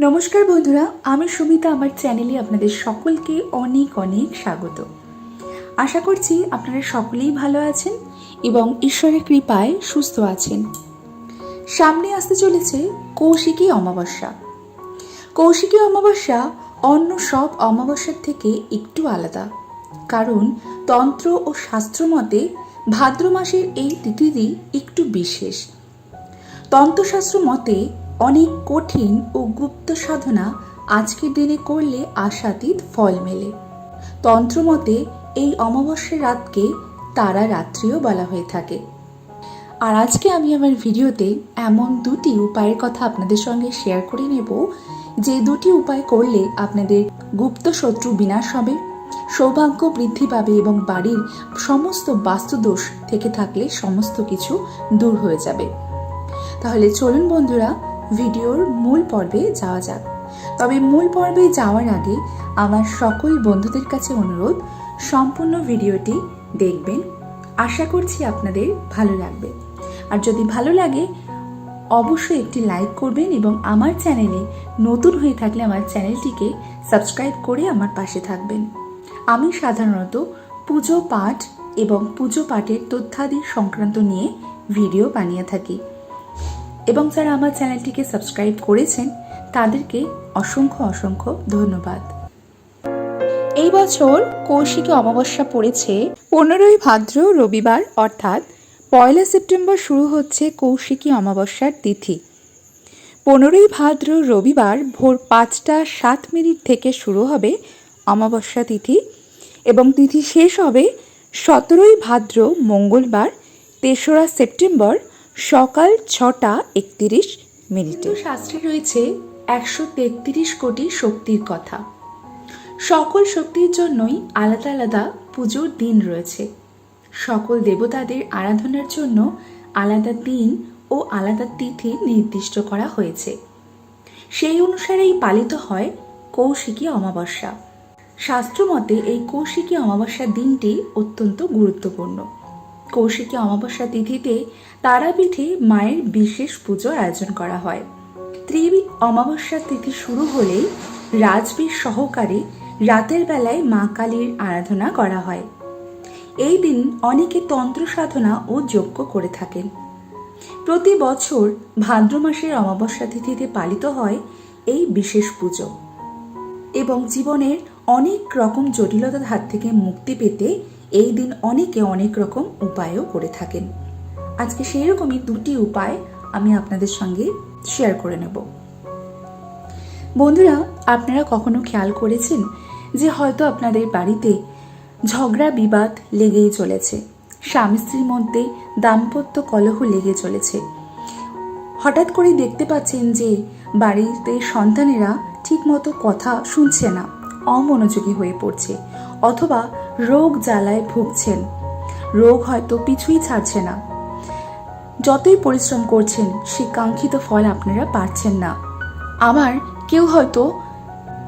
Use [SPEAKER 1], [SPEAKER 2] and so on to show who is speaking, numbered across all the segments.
[SPEAKER 1] নমস্কার বন্ধুরা, আমি সুমিতা, আমার চ্যানেলে আপনাদের সকলকে অনেক অনেক স্বাগত। আশা করছি আপনারা সকলেই ভালো আছেন এবং ঈশ্বরের কৃপায় সুস্থ আছেন। সামনে আসতে চলেছে কৌশিকী অমাবস্যা। কৌশিকী অমাবস্যা অন্য সব অমাবস্যার থেকে একটু আলাদা। কারণ তন্ত্র ও শাস্ত্র মতে ভাদ্র মাসের এই তিথিটি একটু বিশেষ। তন্ত্রশাস্ত্র মতে অনেক কঠিন ও গুপ্ত সাধনা আজকের দিনে করলে আশাতীত ফল মেলে। তন্ত্রমতে এই অমাবস্যার রাতকে তারা রাত্রিও বলা হয়ে থাকে। আর আজকে আমি আমার ভিডিওতে এমন দুটি উপায়ের কথা আপনাদের সঙ্গে শেয়ার করে নেব, যে দুটি উপায় করলে আপনাদের গুপ্ত শত্রু বিনাশ হবে, সৌভাগ্য বৃদ্ধি পাবে এবং বাড়ির সমস্ত বাস্তুদোষ থেকে থাকলে সমস্ত কিছু দূর হয়ে যাবে। তাহলে চলুন বন্ধুরা ভিডিওর মূল পর্বে যাওয়া যাক। তবে মূল পর্বে যাওয়ার আগে আমার সকল বন্ধুদের কাছে অনুরোধ, সম্পূর্ণ ভিডিওটি দেখবেন। আশা করছি আপনাদের ভালো লাগবে। আর যদি ভালো লাগে, অবশ্যই একটি লাইক করবেন এবং আমার চ্যানেলে নতুন হয়ে থাকলে আমার চ্যানেলটিকে সাবস্ক্রাইব করে আমার পাশে থাকবেন। আমি সাধারণত পুজো পাঠ এবং পুজো পাঠের তথ্যাদি সংক্রান্ত নিয়ে ভিডিও বানিয়ে থাকি। এবং যারা আমার চ্যানেলটিকে সাবস্ক্রাইব করেছেন, তাদেরকে অসংখ্য অসংখ্য ধন্যবাদ। এই বছর কৌশিকী অমাবস্যা পড়েছে পনেরোই ভাদ্র রবিবার, অর্থাৎ পয়লা সেপ্টেম্বর শুরু হচ্ছে কৌশিকী অমাবস্যার তিথি। পনেরোই ভাদ্র রবিবার ভোর পাঁচটা সাত মিনিট থেকে শুরু হবে অমাবস্যা তিথি এবং তিথি শেষ হবে সতেরোই ভাদ্র মঙ্গলবার, তেসরা সেপ্টেম্বর সকাল ছটা একতিরিশ মিনিটে। শাস্ত্রে রয়েছে একশো তেত্রিশ কোটি শক্তির কথা। সকল শক্তির জন্যই আলাদা আলাদা পুজোর দিন রয়েছে। সকল দেবতাদের আরাধনার জন্য আলাদা দিন ও আলাদা তিথি নির্দিষ্ট করা হয়েছে। সেই অনুসারেই পালিত হয় কৌশিকী অমাবস্যা। শাস্ত্রমতে এই কৌশিকী অমাবস্যার দিনটি অত্যন্ত গুরুত্বপূর্ণ। কৌশিকী অমাবস্যা তিথিতে তারাপীঠে মায়ের বিশেষ পুজোর আয়োজন করা হয়। ত্রিবী অমাবস্যা তিথি শুরু হলেই রাজবীর সহকারে রাতের বেলায় মা কালীর আরাধনা করা হয়। এই দিন অনেকে তন্ত্র সাধনা ও যজ্ঞ করে থাকেন। প্রতি বছর ভাদ্র মাসের অমাবস্যা তিথিতে পালিত হয় এই বিশেষ পুজো। এবং জীবনের অনেক রকম জটিলতার হাত থেকে মুক্তি পেতে এই দিন অনেকে অনেক রকম উপায়ও করে থাকেন। আজকে সেই রকমই দুটি উপায় আমি আপনাদের সঙ্গে শেয়ার করে নেব। বন্ধুরা, আপনারা কখনো খেয়াল করেছেন যে হয়তো আপনাদের বাড়িতে ঝগড়া, বিবাদ লেগেই চলেছে? স্বামী স্ত্রীর মধ্যে দাম্পত্য কলহ লেগে চলেছে। হঠাৎ করে দেখতে পাচ্ছেন যে বাড়িতে সন্তানেরা ঠিকমতো কথা শুনছে না, অমনোযোগী হয়ে পড়ছে। অথবা রোগ জ্বালায় ভুগছেন। রোগ হয়তো পিছুই ছাড়ছে না। যতই পরিশ্রম করছেন, সে কাঙ্ক্ষিত ফল আপনারা পাচ্ছেন না। আবার কেউ হয়তো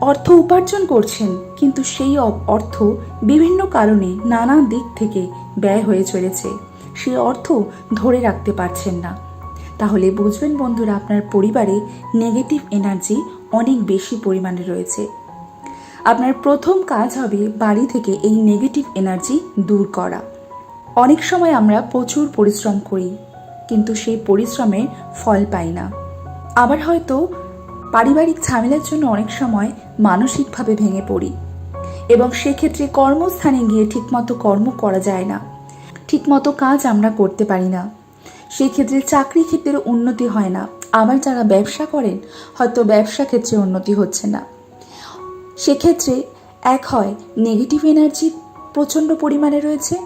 [SPEAKER 1] অর্থ উপার্জন করছেন, কিন্তু সেই অর্থ বিভিন্ন কারণে নানা দিক থেকে ব্যয় হয়ে চলেছে। সেই অর্থ ধরে রাখতে পারছেন না। তাহলে বুঝবেন বন্ধুরা, আপনার পরিবারে নেগেটিভ এনার্জি অনেক বেশি পরিমাণে রয়েছে। আপনার প্রথম কাজ হবে বাড়ি থেকে এই নেগেটিভ এনার্জি দূর করা। অনেক সময় আমরা প্রচুর পরিশ্রম করি, কিন্তু সেই পরিশ্রমের ফল পাই না। আবার হয়তো পারিবারিক ঝামেলার জন্য অনেক সময় মানসিকভাবে ভেঙে পড়ি এবং সেক্ষেত্রে কর্মস্থানে গিয়ে ঠিকমতো কর্ম করা যায় না। ঠিকমতো কাজ আমরা করতে পারি না। সেক্ষেত্রে চাকরি ক্ষেত্রে উন্নতি হয় না। আবার যারা ব্যবসা করেন, হয়তো ব্যবসা ক্ষেত্রে উন্নতি হচ্ছে না। সেক্ষেত্রে এক হয় নেগেটিভ এনার্জি প্রচণ্ড পরিমাণে রয়েছে।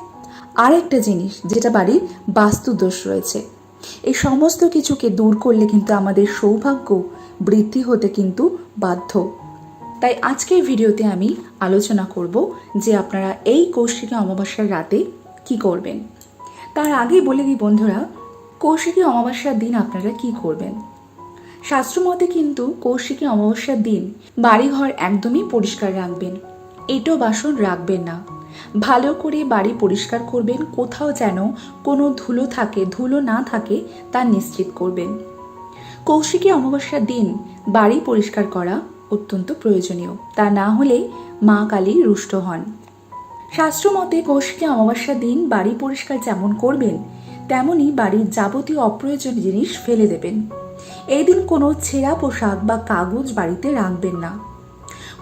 [SPEAKER 1] আর একটা জিনিস, যেটা বাড়ির বাস্তু দোষ রয়েছে। এই সমস্ত কিছুকে দূর করলে কিন্তু আমাদের সৌভাগ্য বৃদ্ধি হতে কিন্তু বাধ্য। তাই আজকের ভিডিওতে আমি আলোচনা করব যে আপনারা এই কৌশিকী অমাবস্যার রাতে কি করবেন। তার আগে বলে দিই বন্ধুরা, কৌশিকী অমাবস্যার দিন আপনারা কি করবেন? শাস্ত্রমতে কিন্তু কৌশিকী অমাবস্যার দিন বাড়িঘর একদমই পরিষ্কার রাখবেন। এটো বাসন রাখবেন না। ভালো করে বাড়ি পরিষ্কার করবেন, কোথাও যেন কোনো ধুলো থাকে, ধুলো না থাকে তা নিশ্চিত করবেন। কৌশিকী অমাবস্যার দিন বাড়ি পরিষ্কার করা অত্যন্ত প্রয়োজনীয়। তা না হলে মা কালী রুষ্ট হন। শাস্ত্র মতে কৌশিকী অমাবস্যার দিন বাড়ি পরিষ্কার যেমন করবেন তেমনই বাড়ির যাবতীয় অপ্রয়োজনীয় জিনিস ফেলে দেবেন। এই দিন কোনো ছেঁড়া পোশাক বা কাগজ বাড়িতে রাখবেন না।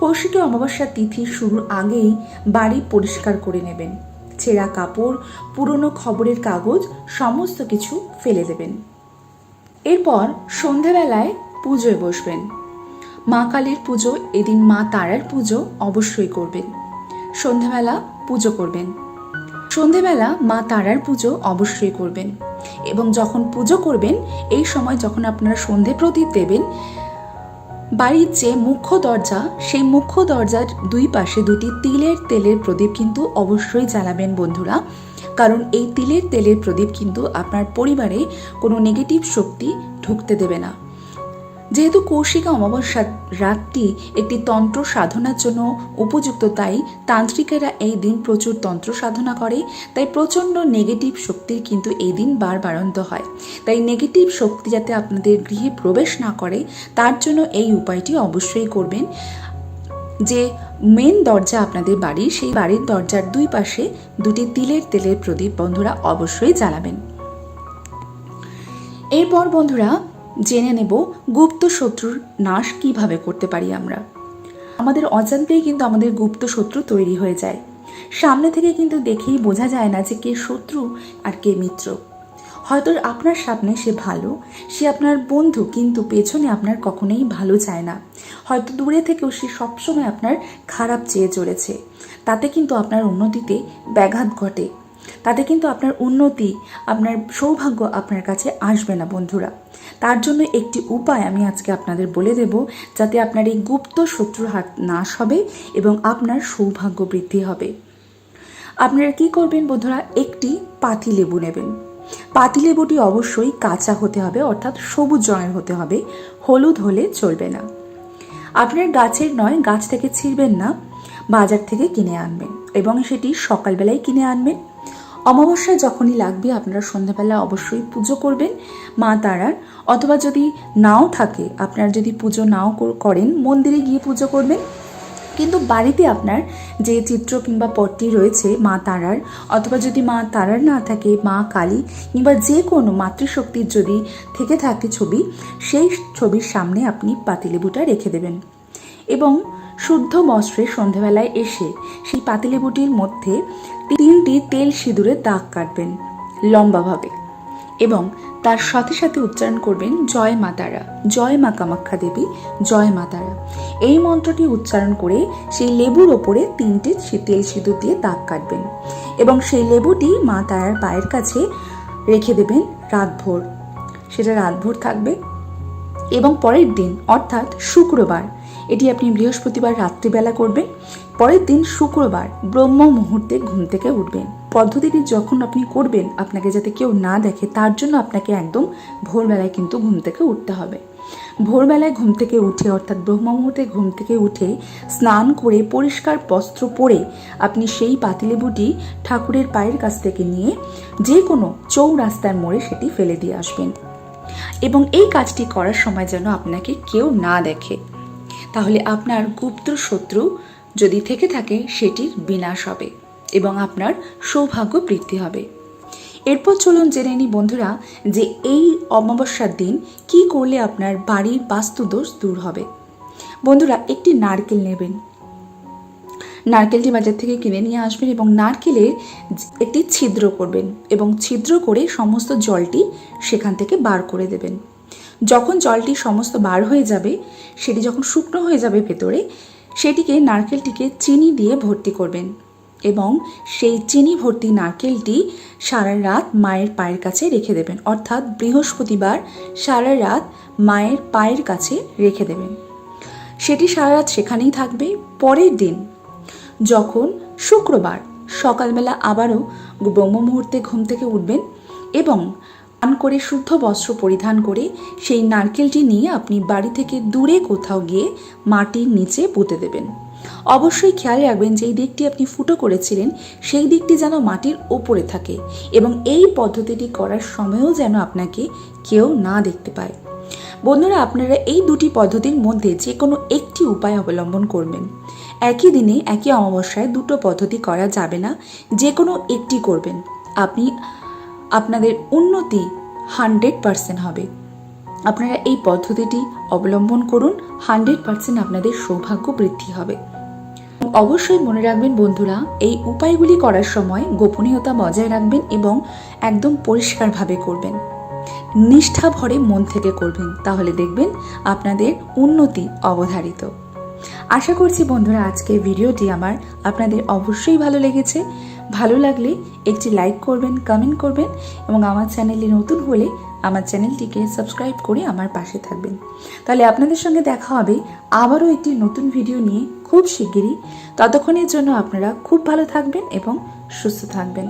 [SPEAKER 1] কৌশিকী অমাবস্যা তিথি শুরুর আগেই বাড়ি পরিষ্কার করে নেবেন। ছেঁড়া কাপড়, পুরনো খবরের কাগজ, সমস্ত কিছু ফেলে দেবেন। এরপর সন্ধেবেলায় পুজোয় বসবেন। মা কালীর পুজো, এদিন মা তারার পুজো অবশ্যই করবেন। সন্ধেবেলা পুজো করবেন। সন্ধেবেলা মা তারার পুজো অবশ্যই করবেন। এবং যখন পুজো করবেন, এই সময় যখন আপনারা সন্ধে প্রদীপ দেবেন, বাড়ির যে মুখ্য দরজা, সেই মুখ্য দরজার দুই পাশে দুটি তিলের তেলের প্রদীপ কিন্তু অবশ্যই জ্বালাবেন বন্ধুরা। কারণ এই তিলের তেলের প্রদীপ কিন্তু আপনার পরিবারে কোনো নেগেটিভ শক্তি ঢুকতে দেবে না। যেহেতু কৌশিকা অমাবস্যার রাতটি একটি তন্ত্র সাধনার জন্য উপযুক্ত, তাই তান্ত্রিকেরা এই দিন প্রচুর তন্ত্র সাধনা করে। তাই প্রচণ্ড নেগেটিভ শক্তির কিন্তু এই দিন বার বাড়ন্ত হয়। তাই নেগেটিভ শক্তি যাতে আপনাদের গৃহে প্রবেশ না করে, তার জন্য এই উপায়টি অবশ্যই করবেন। যে মেন দরজা আপনাদের বাড়ি সেই বাড়ির দরজার দুই পাশে দুটি তিলের তেলের প্রদীপ বন্ধুরা অবশ্যই জ্বালাবেন। এরপর বন্ধুরা জেনে নেব গুপ্ত শত্রুর নাশ কীভাবে করতে পারি আমরা। আমাদের অজান্তেই কিন্তু আমাদের গুপ্ত শত্রু তৈরি হয়ে যায়। সামনে থেকে কিন্তু দেখেই বোঝা যায় না যে কে শত্রু আর কে মিত্র। হয়তো আপনার সামনে সে ভালো, সে আপনার বন্ধু, কিন্তু পেছনে আপনার কখনোই ভালো চায় না। হয়তো দূরে থেকেও সে সবসময় আপনার খারাপ চেয়ে চলেছে। তাতে কিন্তু আপনার উন্নতিতে ব্যাঘাত ঘটে। তাতে কিন্তু আপনার উন্নতি, আপনার সৌভাগ্য আপনার কাছে আসবে না, বন্ধুরা। তার জন্য একটি উপায় আমি আজকে আপনাদের বলে দেব, যাতে আপনার এই গুপ্ত শত্রুর হাত নাশ হবে এবং আপনার সৌভাগ্য বৃদ্ধি হবে। আপনারা কি করবেন বন্ধুরা? একটি পাতি লেবু নেবেন। পাতিলেবুটি অবশ্যই কাঁচা হতে হবে, অর্থাৎ সবুজ রঙের হতে হবে, হলুদ হলে চলবে না। আপনার গাছের নয়, গাছ থেকে ছিঁড়বেন না, বাজার থেকে কিনে আনবেন এবং সেটি সকালবেলায় কিনে আনবেন। অমাবস্যা যখনই লাগবে আপনারা সন্ধ্যাবেলা অবশ্যই পুজো করবেন মা তারার। অথবা যদি নাও থাকে, আপনারা যদি পুজো নাও করেন, মন্দিরে গিয়ে পুজো করবেন। কিন্তু বাড়িতে আপনার যে চিত্র কিংবা পটটি রয়েছে মা তারার, অথবা যদি মা তারার না থাকে, মা কালী কিংবা যে কোনো মাতৃশক্তির যদি থেকে থাকে ছবি, সেই ছবির সামনে আপনি পাতিলেবুটা রেখে দেবেন। এবং শুদ্ধ বস্ত্রে সন্ধেবেলায় এসে সেই পাতিলেবুটির মধ্যে তিনটি তেল সিঁদুরে দাগ কাটবেন লম্বাভাবে এবং তার সাথে সাথে উচ্চারণ করবেন, জয় মা তারা, জয় মা কামাখ্যা দেবী, জয় মা তারা। এই মন্ত্রটি উচ্চারণ করে সেই লেবুর ওপরে তিনটে তেল সিঁদুর দিয়ে দাগ কাটবেন এবং সেই লেবুটি মা তারার পায়ের কাছে রেখে দেবেন রাতভোর। সেটা রাতভোর থাকবে এবং পরের দিন, অর্থাৎ শুক্রবার এটি আপনি বৃহস্পতিবার রাত্রিবেলা করবেন। পরের দিন শুক্রবার ব্রহ্ম মুহূর্তে ঘুম থেকে উঠবেন। পদ্ধতিটি যখন আপনি করবেন, আপনাকে যাতে কেউ না দেখে, তার জন্য আপনাকে একদম ভোরবেলায় কিন্তু ঘুম থেকে উঠতে হবে। ভোরবেলায় ঘুম থেকে উঠে, অর্থাৎ ব্রহ্ম মুহূর্তে ঘুম থেকে উঠে স্নান করে পরিষ্কার বস্ত্র পরে আপনি সেই পাতিলেবুটি ঠাকুরের পায়ের কাছ থেকে নিয়ে যে কোনো চৌরাস্তার মোড়ে সেটি ফেলে দিয়ে আসবেন। এবং এই কাজটি করার সময় যেন আপনাকে কেউ না দেখে। তাহলে আপনার গুপ্ত শত্রু যদি থেকে থাকে, সেটির বিনাশ হবে এবং আপনার সৌভাগ্য বৃদ্ধি হবে। এরপর চলুন জেনে নিই বন্ধুরা যে এই অমাবস্যার দিন কি করলে আপনার বাড়ির বাস্তুদোষ দূর হবে। বন্ধুরা, একটি নারকেল নেবেন। নারকেলটি বাজার থেকে কিনে নিয়ে আসবেন এবং নারকেলের একটি ছিদ্র করবেন এবং ছিদ্র করে সমস্ত জলটি সেখান থেকে বার করে দেবেন। যখন জলটি সমস্ত বার হয়ে যাবে, সেটি যখন শুকনো হয়ে যাবে ভেতরে, সেটিকে নারকেলটিকে চিনি দিয়ে ভর্তি করবেন এবং সেই চিনি ভর্তি নারকেলটি সারা রাত মায়ের পায়ের কাছে রেখে দেবেন। অর্থাৎ বৃহস্পতিবার সারা রাত মায়ের পায়ের কাছে রেখে দেবেন। সেটি সারা রাত সেখানেই থাকবে। পরের দিন যখন শুক্রবার, সকালবেলা আবারও ব্রহ্ম মুহূর্তে ঘুম থেকে উঠবেন এবং স্নান করে শুদ্ধ বস্ত্র পরিধান করে সেই নারকেলটি নিয়ে আপনি বাড়ি থেকে দূরে কোথাও গিয়ে মাটির নিচে পুঁতে দেবেন। অবশ্যই খেয়াল রাখবেন যেই দিকটি আপনি ফুটো করেছিলেন, সেই দিকটি যেন মাটির ওপরে থাকে এবং এই পদ্ধতিটি করার সময়ও যেন আপনাকে কেউ না দেখতে পায়। বন্ধুরা, আপনারা এই দুটি পদ্ধতির মধ্যে যে কোনো একটি উপায় অবলম্বন করবেন। একই দিনে, একই অমাবস্যায় দুটো পদ্ধতি করা যাবে না যে কোনো একটি করবেন। আপনি আপনাদের উন্নতি হান্ড্রেড পারসেন্ট হবে। আপনারা এই পদ্ধতিটি অবলম্বন করুন, হান্ড্রেড পারসেন্ট আপনাদের সৌভাগ্য বৃদ্ধি হবে। অবশ্যই মনে রাখবেন বন্ধুরা, এই উপায়গুলি করার সময় গোপনীয়তা বজায় রাখবেন এবং একদম পরিষ্কারভাবে করবেন। নিষ্ঠা ভরে মন থেকে করবেন, তাহলে দেখবেন আপনাদের উন্নতি অবধারিত। আশা করছি বন্ধুরা আজকের ভিডিওটি আমার আপনাদের অবশ্যই ভালো লেগেছে। ভালো লাগলে একটি লাইক করবেন কমেন্ট করবেন এবং আমার চ্যানেলে নতুন হলে আমার চ্যানেলটিকে সাবস্ক্রাইব করে আমার পাশে থাকবেন। তাহলে আপনাদের সঙ্গে দেখা হবে আবারও একটি নতুন ভিডিও নিয়ে খুব শিগগিরই। ততক্ষণের জন্য আপনারা খুব ভালো থাকবেন এবং সুস্থ থাকবেন।